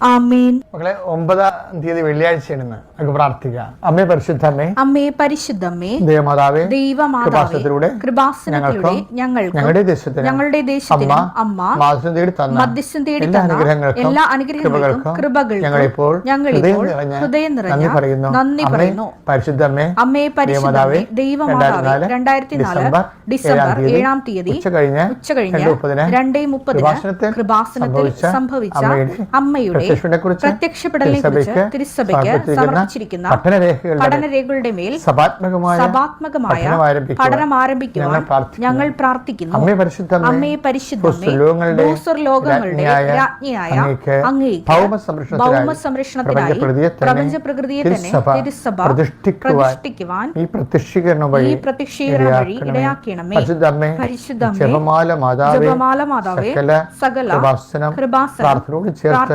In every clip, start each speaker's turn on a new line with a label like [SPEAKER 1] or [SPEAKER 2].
[SPEAKER 1] ആമേൻ.
[SPEAKER 2] മക്കളെ ഒമ്പതാം തീയതി വെള്ളിയാഴ്ചയാണ് ഇന്ന്. നമുക്ക് പ്രാർത്ഥിക്കാം. അമ്മേ പരിശുദ്ധമ്മേ
[SPEAKER 1] അമ്മേ പരിശുദ്ധമ്മേ
[SPEAKER 2] ദേവമാതാവേ
[SPEAKER 1] ദൈവമാതാവേ
[SPEAKER 2] കൃപാസനത്തിലൂടെ
[SPEAKER 1] ഞങ്ങൾക്ക്
[SPEAKER 2] ഞങ്ങളുടെ ദേശത്തിന്
[SPEAKER 1] ഞങ്ങളുടെ ദേശത്തിന് അമ്മ
[SPEAKER 2] മാസം തേടി തന്ന
[SPEAKER 1] മധ്യസ്ഥം തേടി തന്ന എല്ലാ അനുഗ്രഹങ്ങൾക്കും കൃപകൾക്കും
[SPEAKER 2] ഞങ്ങളിപ്പോൾ
[SPEAKER 1] ഞങ്ങളിപ്പോൾ
[SPEAKER 2] ഹൃദയം നിറഞ്ഞ
[SPEAKER 1] ഹൃദയം നിറഞ്ഞ
[SPEAKER 2] നന്ദി പറയുന്നു.
[SPEAKER 1] നന്ദി
[SPEAKER 2] അമ്മേ
[SPEAKER 1] പറയുന്നു.
[SPEAKER 2] പരിശുദ്ധമ്മേ
[SPEAKER 1] അമ്മേ പരിശുദ്ധമേ ദൈവമാതാവേ രണ്ടായിരത്തി നാല് ഡിസംബർ ഏഴാം തീയതി
[SPEAKER 2] ഉച്ച കഴിഞ്ഞ്
[SPEAKER 1] ഉച്ച കഴിഞ്ഞ്
[SPEAKER 2] രണ്ട് മുപ്പതിന് കൃപാസനത്തിൽ സംഭവിച്ച അമ്മയുടെ
[SPEAKER 1] പ്രത്യക്ഷപ്പെടലിനെ കുറിച്ച്
[SPEAKER 2] തിരുസഭയ്ക്ക് സമർപ്പിച്ചിരിക്കുന്ന പഠനരേഖകളുടെ
[SPEAKER 1] മേൽ
[SPEAKER 2] സഭാത്മകമായ പഠനം ആരംഭിക്കുവാൻ ഞങ്ങൾ പ്രാർത്ഥിക്കുന്നു.
[SPEAKER 1] അമ്മയെ പരിശുദ്ധമേ
[SPEAKER 2] ഭൂസ്വർലോകങ്ങളുടെ രാജ്ഞിയായ അങ്ങേക്ക് ഭൗമ സംരക്ഷണത്തിനായി
[SPEAKER 1] പ്രപഞ്ച പ്രകൃതിയെ തന്നെ
[SPEAKER 2] തിരുസഭ പ്രതിഷ്ഠിക്കുവാൻ ഈ പ്രത്യക്ഷീകരണം വഴി ഇടയാക്കണമേ.
[SPEAKER 1] പരിശുദ്ധമേ
[SPEAKER 2] ജപമാല മാതാവേ സകല കൃപാസനം
[SPEAKER 1] കൃപാസനം
[SPEAKER 2] ചേർത്ത്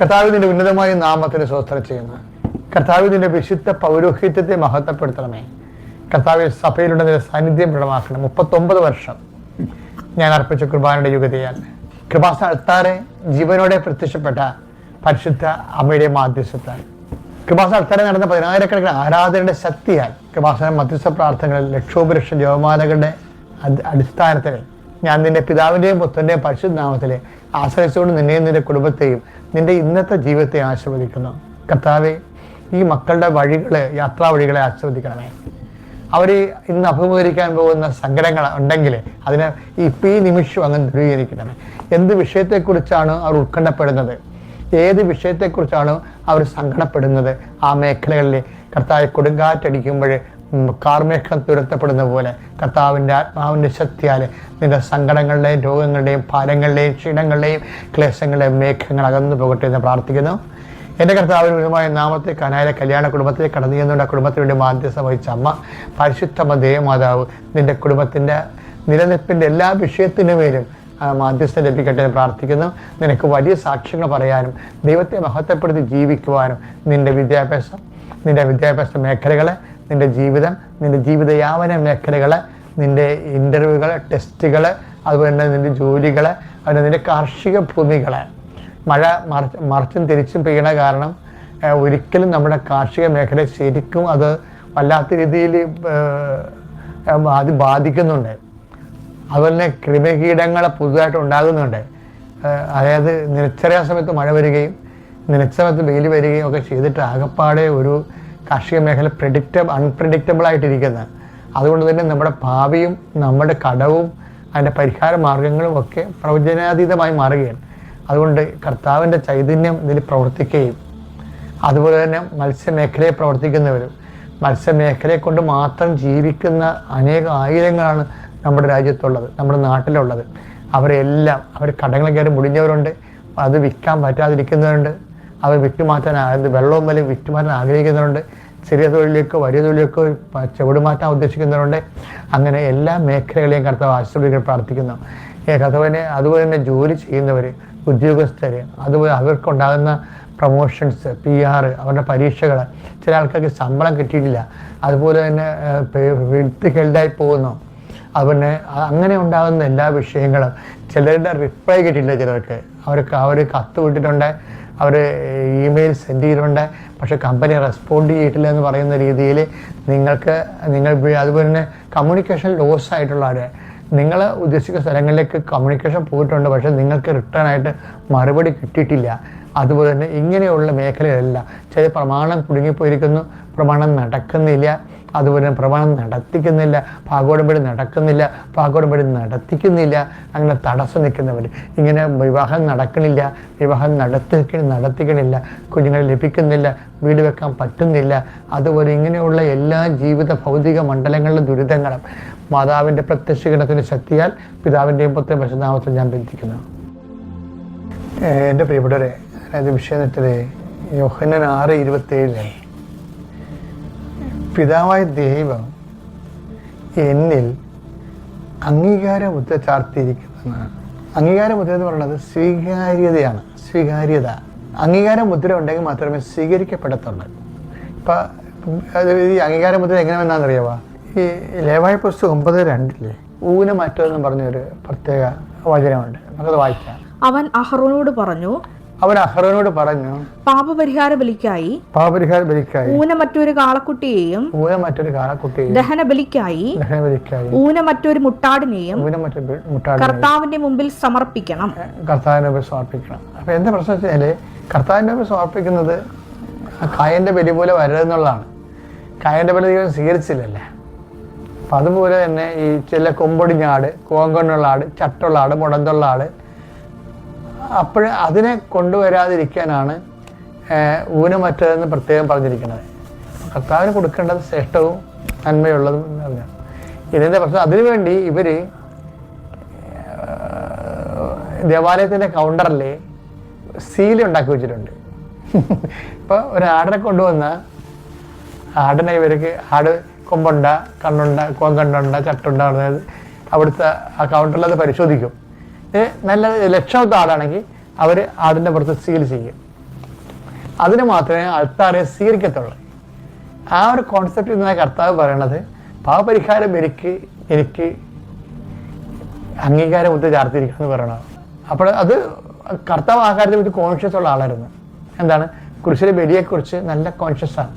[SPEAKER 2] കർത്താവിന്റെ ഉന്നതമായ നാമത്തിന് സ്വസ്ത്രം ചെയ്യുന്നു. കർത്താവിന്റെ വിശുദ്ധ പൗരോഹിത്യത്തെ മഹത്വപ്പെടുത്തണമേ. കർത്താവിൽ സഭയിലുള്ള സാന്നിധ്യം ദൃഢമാക്കണം മുപ്പത്തൊമ്പത് വർഷം ഞാൻ അർപ്പിച്ച കുർബാനയുടെ യുഗതയാൽ. കൃപാസ അൾത്താറെ ജീവനോടെ പ്രത്യക്ഷപ്പെട്ട പരിശുദ്ധ അമ്മയുടെ മാധ്യസ്ഥത്താൽ. കൃപാസ അൾത്താറെ നടന്ന പതിനായിരക്കണക്കിന് ആരാധനയുടെ ശക്തിയാൽ കൃപാസന മധ്യസ്ഥ പ്രാർത്ഥനകളിൽ ലക്ഷോപലക്ഷം ജവമാലകളുടെ അടി- അടിസ്ഥാനത്തിൽ ഞാൻ നിന്റെ പിതാവിന്റെയും പുത്രന്റെയും പരിശുദ്ധ നാമത്തിലെ ആശ്രയിച്ചുകൊണ്ട് നിന്നെയും നിന്റെ കുടുംബത്തെയും നിന്റെ ഇന്നത്തെ ജീവിതത്തെ ആശീർവദിക്കുന്നു. കർത്താവെ ഈ മക്കളുടെ വഴികളെ യാത്രാ വഴികളെ ആശീർവദിക്കണമേ. അവർ ഇന്ന് അഭിമുഖീകരിക്കാൻ പോകുന്ന സങ്കടങ്ങൾ ഉണ്ടെങ്കിൽ അതിനെ ഇപ്പം ഈ നിമിഷം അങ്ങ് ദൂരീകരിക്കണമേ. എന്ത് വിഷയത്തെക്കുറിച്ചാണ് അവർ ഉത്കണ്ഠപ്പെടുന്നത്? ഏത് വിഷയത്തെക്കുറിച്ചാണ് അവർ സങ്കടപ്പെടുന്നത്? ആ മേഖലകളിൽ കർത്താവ് കൊടുങ്കാറ്റടിക്കുമ്പോൾ കാർമേഘം തുരത്തപ്പെടുന്ന പോലെ കർത്താവിന്റെ ആത്മാവിന്റെ ശക്തിയാൽ നിന്റെ സങ്കടങ്ങളുടെയും രോഗങ്ങളുടെയും ഭാരങ്ങളുടെയും ക്ഷീണങ്ങളുടെയും ക്ലേശങ്ങളുടെയും മേഘങ്ങൾ അകന്നു പോകട്ടെ എന്ന് പ്രാർത്ഥിക്കുന്നു. എന്റെ കർത്താവിന് വിധമായ നാമത്തെ കനായ കല്യാണ കുടുംബത്തിൽ കടന്നു ചെന്നുകൊണ്ട് ആ കുടുംബത്തിന് വേണ്ടി മാധ്യസ്ഥ വഹിച്ച അമ്മ പരിശുദ്ധ ദേവമാതാവ് നിന്റെ കുടുംബത്തിന്റെ നിലനിൽപ്പിന്റെ എല്ലാ വിഷയത്തിനുമേലും മാധ്യസ്ഥം ലഭിക്കട്ടെ എന്ന് പ്രാർത്ഥിക്കുന്നു. നിനക്ക് വലിയ സാക്ഷ്യങ്ങൾ പറയാനും ദൈവത്തെ മഹത്വപ്പെടുത്തി ജീവിക്കുവാനും നിന്റെ വിദ്യാഭ്യാസം നിന്റെ വിദ്യാഭ്യാസ മേഖലകൾ നിന്റെ ജീവിതം നിന്റെ ജീവിതയാപന മേഖലകൾ നിന്റെ ഇന്റർവ്യൂകൾ ടെസ്റ്റുകൾ അതുപോലെ തന്നെ നിന്റെ ജോലികൾ അതുപോലെ നിന്റെ കാർഷിക ഭൂമികൾ മഴ മറിച്ച് മറിച്ചും തിരിച്ചും പെയ്യണ കാരണം ഒരിക്കലും നമ്മുടെ കാർഷിക മേഖല ശരിക്കും അത് വല്ലാത്ത രീതിയിൽ അത് ബാധിക്കുന്നുണ്ട്. അതുപോലെ തന്നെ കൃമികീടങ്ങൾ പുതുതായിട്ട് ഉണ്ടാകുന്നുണ്ട്. അതായത് നിലച്ചറിയാൻ സമയത്ത് മഴ വരികയും നിലച്ച സമയത്ത് വെയിൽ വരികയും ഒക്കെ ചെയ്തിട്ട് ആകപ്പാടെ ഒരു കാർഷിക മേഖല പ്രിഡിക്റ്റബിൾ അൺപ്രിഡിക്റ്റബിൾ ആയിട്ടിരിക്കുന്നത് അതുകൊണ്ട് തന്നെ നമ്മുടെ ഭാവിയും നമ്മുടെ കടവും അതിന്റെ പരിഹാര മാർഗങ്ങളും ഒക്കെ പ്രവചനാതീതമായി മാറുകയാണ്. അതുകൊണ്ട് കർത്താവിന്റെ ചൈതന്യം ഇതിൽ പ്രവർത്തിക്കുകയും അതുപോലെ തന്നെ മത്സ്യമേഖലയെ പ്രവർത്തിക്കുന്നവരും മത്സ്യമേഖലയെ കൊണ്ട് മാത്രം ജീവിക്കുന്ന അനേക ആയിരങ്ങളാണ് നമ്മുടെ രാജ്യത്തുള്ളത് നമ്മുടെ നാട്ടിലുള്ളത്. അവരെല്ലാം അവർ കടങ്ങൾ കയറി മുടിഞ്ഞവരുണ്ട് അത് വിൽക്കാൻ പറ്റാതിരിക്കുന്നവരുണ്ട് അവർ വിറ്റുമാറ്റാൻ വെള്ളവും വലിയ വിറ്റുമാറ്റാൻ ആഗ്രഹിക്കുന്നവരുണ്ട്. ചെറിയ തൊഴിലേക്കോ വലിയ തൊഴിലേക്കോ ചുവടുമാറ്റാൻ ചുവട് മാറ്റാൻ ഉദ്ദേശിക്കുന്നവരുണ്ട്. അങ്ങനെ എല്ലാ മേഖലകളെയും കർത്താവ് ആശ്രയിക്കാൻ പ്രാർത്ഥിക്കുന്നു. കർത്താവിനെ അതുപോലെ തന്നെ ജോലി ചെയ്യുന്നവർ ഉദ്യോഗസ്ഥർ അതുപോലെ അവർക്കുണ്ടാകുന്ന പ്രൊമോഷൻസ് പി ആർ അവരുടെ പരീക്ഷകൾ ചില ആൾക്കാർക്ക് ശമ്പളം കിട്ടിയിട്ടില്ല. അതുപോലെ തന്നെ ഹെൽത്ത് ഹെൽഡായി പോകുന്നു. അതുപോലെ അങ്ങനെ ഉണ്ടാകുന്ന എല്ലാ വിഷയങ്ങളും ചിലരുടെ റിപ്ലൈ കിട്ടിയിട്ടില്ല ചിലർക്ക്. അവർക്ക് അവർ കത്ത് വിട്ടിട്ടുണ്ട്. അവർ ഇമെയിൽ സെൻഡ് ചെയ്തിട്ടുണ്ട്. പക്ഷേ കമ്പനി റെസ്പോണ്ട് ചെയ്തിട്ടില്ല എന്ന് പറയുന്ന രീതിയിൽ നിങ്ങൾക്ക് നിങ്ങൾ അതുപോലെ തന്നെ കമ്മ്യൂണിക്കേഷൻ ലോസ് ആയിട്ടുള്ളവർ നിങ്ങൾ ഉദ്ദേശിക്കുന്ന സ്ഥലങ്ങളിലേക്ക് കമ്മ്യൂണിക്കേഷൻ പോയിട്ടുണ്ട്. പക്ഷേ നിങ്ങൾക്ക് റിട്ടേൺ ആയിട്ട് മറുപടി കിട്ടിയിട്ടില്ല. അതുപോലെ തന്നെ ഇങ്ങനെയുള്ള മേഖലകളെല്ലാം ചില പ്രമാണം കുടുങ്ങിപ്പോയിരിക്കുന്നു. പ്രമാണം നടക്കുന്നില്ല. അതുപോലെ പ്രമാണം നടത്തിക്കുന്നില്ല പാകോടമ്പടി നടക്കുന്നില്ല പാകോടമ്പടി നടത്തിക്കുന്നില്ല അങ്ങനെ തടസ്സം നിൽക്കുന്നവർ. ഇങ്ങനെ വിവാഹം നടക്കണില്ല വിവാഹം നടത്തി നടത്തിക്കണില്ല കുഞ്ഞുങ്ങളെ ലഭിക്കുന്നില്ല വീട് വെക്കാൻ പറ്റുന്നില്ല അതുപോലെ ഇങ്ങനെയുള്ള എല്ലാ ജീവിത ഭൗതിക മണ്ഡലങ്ങളിലെ ദുരിതങ്ങളും മാതാവിന്റെ പ്രത്യക്ഷീകരണത്തിന്റെ ശക്തിയാൽ പിതാവിന്റെയും പുത്ര പരിശുദ്ധാമത്തിൽ ഞാൻ ബന്ധിക്കുന്നു എന്റെ പ്രിയപ്പെട്ടവരെ അതായത് വിഷയം യോഹനൻ ആറ് ഇരുപത്തേഴിലെ പിതാവായ ദൈവം എന്നിൽ അംഗീകാര മുദ്ര ചാർത്തിയിരിക്കുന്നതാണ്. അംഗീകാര മുദ്ര എന്ന് പറയുന്നത് സ്വീകാര്യതയാണ്. സ്വീകാര്യത. അംഗീകാര മുദ്ര ഉണ്ടെങ്കിൽ മാത്രമേ സ്വീകരിക്കപ്പെടത്തുള്ളൂ. ഇപ്പം ഈ അംഗീകാര മുദ്ര എങ്ങനെയാണെന്നറിയാവാ ഈ ലേവായ പുസ്തകം ഒമ്പത് രണ്ടില്ലേ? ഊന മാറ്റം എന്ന് പറഞ്ഞൊരു പ്രത്യേക വചനമുണ്ട്. നമുക്കത് വായിക്കാം.
[SPEAKER 1] അവൻ അഹ്റോനോട് പറഞ്ഞു
[SPEAKER 2] അവൻ അഹ്റോനോട് പറഞ്ഞു
[SPEAKER 1] പാപപരിഹാര ബലിക്കായി
[SPEAKER 2] പാപപരിഹാര ബലിക്കായി
[SPEAKER 1] ഊന മറ്റൊരു കാളക്കുട്ടിയെയും
[SPEAKER 2] ഊന മറ്റൊരു കാളക്കുട്ടിയെയും
[SPEAKER 1] ദഹന ബലിക്കായി
[SPEAKER 2] ദഹന ബലിക്കായി
[SPEAKER 1] ഊന മറ്റൊരു മുട്ടാടിനെയും
[SPEAKER 2] ഊന മറ്റൊരു മുട്ടാടിനെയും
[SPEAKER 1] കർത്താവിന്റെ മുമ്പിൽ സമർപ്പിക്കണം.
[SPEAKER 2] കർത്താവിന്റെ മുമ്പിൽ സമർപ്പിക്കണം. അപ്പൊ എന്താ പ്രശ്നം വെച്ചാൽ കർത്താവിന്റെ മുമ്പിൽ സമർപ്പിക്കുന്നത് കായന്റെ ബലി പോലെ വരരുതെന്നുള്ളതാണ് കായന്റെ ബലി ദൈവം സ്വീകരിച്ചില്ലല്ലേ? അപ്പം അതുപോലെ തന്നെ ഈ ചില കൊമ്പൊടിഞ്ഞ ആട് കോങ്കണ്ണുള്ള ആട് ചട്ടുള്ള ആട് മുടന്തുള്ള ആട് അപ്പോൾ അതിനെ കൊണ്ടുവരാതിരിക്കാനാണ് ഊനമറ്റതെന്ന് പ്രത്യേകം പറഞ്ഞിരിക്കുന്നത്. കർത്താവിന് കൊടുക്കേണ്ടത് ശ്രേഷ്ഠവും നന്മയുള്ളതും പറഞ്ഞാണ് ഇതിന്റെ പ്രശ്നം അതിനുവേണ്ടി ഇവർ ദേവാലയത്തിന്റെ കൗണ്ടറിൽ സീൽ ഉണ്ടാക്കി വെച്ചിട്ടുണ്ട്. ഇപ്പോൾ ഒരു ആടിനെ കൊണ്ടുവന്ന ആടിനെ ഇവർക്ക് ആട് കൊമ്പുണ്ട കണ്ണുണ്ട കോങ്കണ്ണുണ്ട ചട്ടുണ്ട അതായത് അവിടുത്തെ ആ കൗണ്ടറിൽ അത് പരിശോധിക്കും. നല്ല ലക്ഷണത്തെ ആളാണെങ്കിൽ അവർ ആടിന്റെ പുറത്ത് ചെയ്യും. അതിന് മാത്രമേ ആൾക്കാരെ സ്വീകരിക്കത്തുള്ളൂ. ആ ഒരു കോൺസെപ്റ്റ് ഇന്ന് കർത്താവ് പറയണത് പാവപരിഹാരം എനിക്ക് എനിക്ക് അംഗീകാരം ഒത്തു ചാർത്തിരിക്കണം എന്ന് പറയണത് അപ്പോൾ അത് കർത്താവ് ആ കാര്യത്തെ പറ്റി കോൺഷ്യസ് ഉള്ള ആളായിരുന്നു. എന്താണ്? കുരിശിലെ ബലിയെക്കുറിച്ച് നല്ല കോൺഷ്യസ് ആണ്.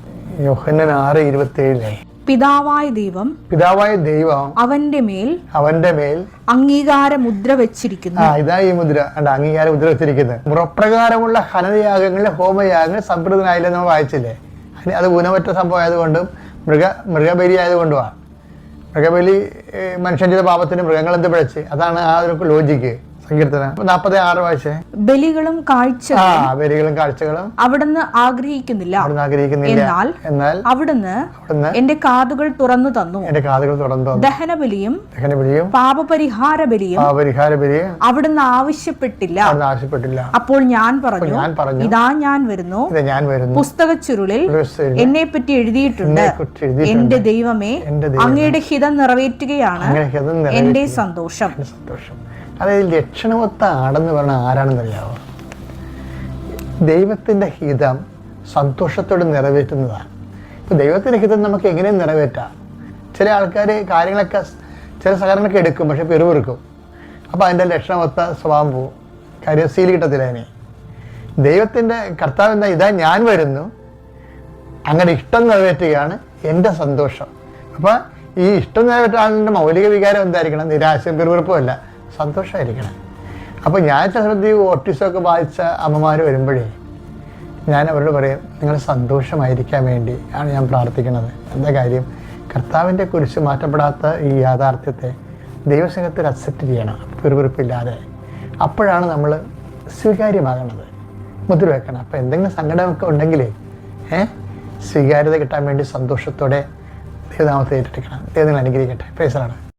[SPEAKER 2] യോഹന്നൻ ആറ് ഇരുപത്തി ഏഴിലെ
[SPEAKER 1] പിതാവായ ദൈവം
[SPEAKER 2] പിതാവായ ദൈവം
[SPEAKER 1] അവന്റെ മേൽ
[SPEAKER 2] അവന്റെ മേൽ
[SPEAKER 1] അംഗീകാര മുദ്ര വെച്ചിരിക്കുന്നു.
[SPEAKER 2] ആ ഇതാ ഈ മുദ്ര. അംഗീകാര മുദ്ര വെച്ചിരിക്കുന്നത് മുറപ്രകാരമുള്ള ഹനനയാഗങ്ങളിലെ ഹോമയാഗങ്ങൾ സംപ്രദനായില്ലെന്ന് നമ്മൾ വായിച്ചില്ലേ? അത് ഊനമറ്റ സംഭവം ആയതുകൊണ്ടും മൃഗ മൃഗബലി ആയതുകൊണ്ടുമാണ്. മൃഗബലി മനുഷ്യൻ ചെയ്ത പാപത്തിന് മൃഗങ്ങൾ എന്ത് പിഴച്ച്? അതാണ് ആ ഒരു ലോജിക്ക് സങ്കീർത്തനം. നാൽപ്പത് ആറ്
[SPEAKER 1] ബലികളും
[SPEAKER 2] ആ ബലികളും കാഴ്ചകളും
[SPEAKER 1] അവിടുന്ന് ആഗ്രഹിക്കുന്നില്ല.
[SPEAKER 2] അവിടുന്ന് ആഗ്രഹിക്കുന്നില്ല.
[SPEAKER 1] എന്നാൽ
[SPEAKER 2] എന്നാൽ
[SPEAKER 1] അവിടുന്ന്
[SPEAKER 2] അവിടുന്ന്
[SPEAKER 1] എന്റെ കാതുകൾ തുറന്നു തന്നു.
[SPEAKER 2] എന്റെ കാതുകൾ തുറന്നു തന്നു.
[SPEAKER 1] ദഹനബലിയും
[SPEAKER 2] ദഹനബലിയും
[SPEAKER 1] പാപപരിഹാര ബലിയും
[SPEAKER 2] പാപരിഹാര ബലിയും
[SPEAKER 1] അവിടുന്ന് ആവശ്യപ്പെട്ടില്ല.
[SPEAKER 2] അവിടുന്ന് ആവശ്യപ്പെട്ടില്ല.
[SPEAKER 1] അപ്പോൾ ഞാൻ പറഞ്ഞു
[SPEAKER 2] ഞാൻ പറഞ്ഞു
[SPEAKER 1] ഇതാ ഞാൻ വരുന്നു.
[SPEAKER 2] ഇത് ഞാൻ വരുന്നു.
[SPEAKER 1] പുസ്തക ചുരുളിൽ എന്നെ പറ്റി എഴുതിയിട്ടുണ്ട്. എന്റെ ദൈവമേ
[SPEAKER 2] എന്റെ ദൈവമേ,
[SPEAKER 1] അങ്ങയുടെ ഹിതം നിറവേറ്റുകയാണ്
[SPEAKER 2] അങ്ങനെ ഹിതം നിറവേറ്റി.
[SPEAKER 1] എന്റെ സന്തോഷം.
[SPEAKER 2] സന്തോഷം. അതായത് ലക്ഷണമൊത്ത ആടെന്ന് പറഞ്ഞ ആരാണെന്നറിയാവോ? ദൈവത്തിന്റെ ഹിതം സന്തോഷത്തോടെ നിറവേറ്റുന്നതാണ്. ഇപ്പോൾ ദൈവത്തിന്റെ ഹിതം നമുക്ക് എങ്ങനെ നിറവേറ്റാം. ചില ആൾക്കാർ കാര്യങ്ങളൊക്കെ ചില സഹകരണമൊക്കെ എടുക്കും പക്ഷെ പിറുപിറുക്കും അപ്പോൾ അതിന്റെ ലക്ഷണമൊത്ത സ്വഭാവം പോവും. കാര്യം സീൽ കിട്ടത്തില്ല അതിനെ. ദൈവത്തിന്റെ കർത്താവ് എന്താ ഇതാ ഞാൻ വരുന്നു. അങ്ങനെ ഇഷ്ടം നിറവേറ്റുകയാണ് എന്റെ സന്തോഷം. അപ്പോൾ ഈ ഇഷ്ടം നിറവേറ്റാളിന്റെ മൗലിക വികാരം എന്തായിരിക്കണം? നിരാശയും പെരുവിറുപ്പും അല്ല. സന്തോഷമായിരിക്കണം അപ്പോൾ ഞാൻ ചില ഓട്ടിസമൊക്കെ ബാധിച്ച അമ്മമാർ വരുമ്പോഴേ ഞാൻ അവരോട് പറയും നിങ്ങൾ സന്തോഷമായിരിക്കാൻ വേണ്ടി ആണ് ഞാൻ പ്രാർത്ഥിക്കുന്നത് എന്താ കാര്യം? കർത്താവിന്റെ കുരിശ് മാറ്റപ്പെടാത്ത ഈ യാഥാർത്ഥ്യത്തെ ദൈവസംഘത്തിൽ അക്സെപ്റ്റ് ചെയ്യണം. പിറുപിറുപ്പില്ലാതെ. അപ്പോഴാണ് നമ്മൾ സ്വീകാര്യമാകണത്. മുദ്ര വെക്കണം അപ്പോൾ എന്തെങ്കിലും സങ്കടമൊക്കെ ഉണ്ടെങ്കിലേ ഏഹ് സ്വീകാര്യത കിട്ടാൻ വേണ്ടി സന്തോഷത്തോടെ ദൈവനാമത്തെ ഏറ്റെടുക്കണം. ദൈവങ്ങൾ അനുഗ്രഹിക്കട്ടെ. പേസറാണ്